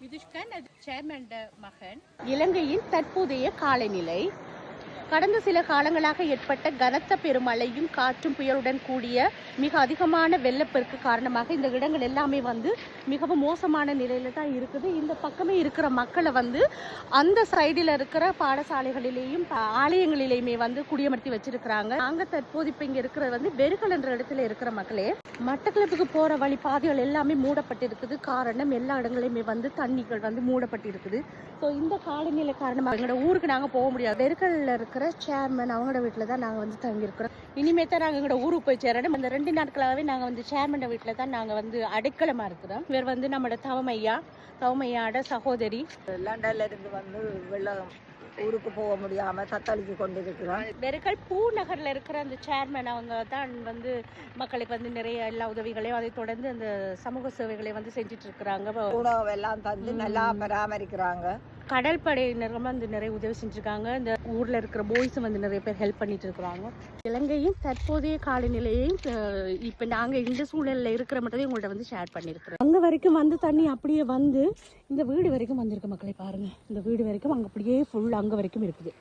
விதுஷ்கன் chairman மகன். இலங்கையின் தற்போதைய காலநிலை கடந்த சில காலங்களாக ஏற்பட்ட கனத்த பெருமழையும் காற்றும் புயலுடன் கூடிய மிக அதிகமான வெள்ளப்பெருக்கு காரணமாக இந்த இடங்கள் எல்லாமே வந்து மிகவும் மோசமான நிலையில தான் இருக்குது. இந்த பக்கமே இருக்கிற மக்களை வந்து அந்த சைடில் இருக்கிற பாடசாலைகளிலேயும் ஆலயங்களிலேயுமே வந்து குடியமர்த்தி வச்சிருக்கிறாங்க. நாங்க தற்போது இப்போ இங்க இருக்கிறது வந்து வெறுகல் என்ற இடத்துல இருக்கிற மக்களே மட்டக்களப்புக்கு போற வழி பாதைகள் எல்லாமே மூடப்பட்டிருக்குது. காரணம் எல்லா இடங்களையுமே வந்து தண்ணிகள் வந்து மூடப்பட்டிருக்குது. ஸோ இந்த காலநிலை காரணமாக எங்களோட ஊருக்கு நாங்கள் போக முடியாது. வெறுக்கல்ல இருக்கிற சேர்மன் அவங்களோட வீட்டில் தான் நாங்கள் வந்து தங்கியிருக்கிறோம். இனிமே தான் நாங்கள் எங்களோட ஊருக்கு போய் சேரணும். இந்த ரெண்டு நாட்களாகவே நாங்கள் வந்து சேர்மன் வீட்டில் தான் நாங்கள் வந்து அடைக்கலமாக இருக்கிறோம். இவர் வந்து நம்மளோட தவமையா தவமையாட சகோதரி. லண்டன்ல இருந்து வந்து வெள்ளம் ஊருக்கு போக முடியாம தத்தளிச்சு கொண்டிருக்கிறோம். வெறுக்கல் பூ நகர்ல இருக்கிற அந்த சேர்மன் அவங்க தான் வந்து மக்களுக்கு வந்து நிறைய எல்லா உதவிகளையும் அதை தொடர்ந்து அந்த சமூக சேவைகளை வந்து செஞ்சுட்டு இருக்கிறாங்க. உணவு எல்லாம் தந்து நல்லா. பராமரிக்கிறாங்க. கடல் படையினரும் வந்து நிறைய உதவி செஞ்சுருக்காங்க. இந்த ஊரில் இருக்கிற பாய்ஸும் வந்து நிறைய பேர் ஹெல்ப் பண்ணிட்டு இருக்கிறாங்க. இலங்கையின் தற்போதைய காலநிலையையும் இப்போ நாங்கள் இந்த சூழலில் இருக்கிற மட்டும் உங்கள்கிட்ட வந்து ஷேர் பண்ணியிருக்கிறோம் அங்கே வரைக்கும் வந்து தண்ணி அப்படியே வந்து இந்த வீடு வரைக்கும் வந்திருக்கு மக்களை பாருங்கள் இந்த வீடு வரைக்கும் அங்கே அப்படியே ஃபுல் அங்கே வரைக்கும் இருக்குது.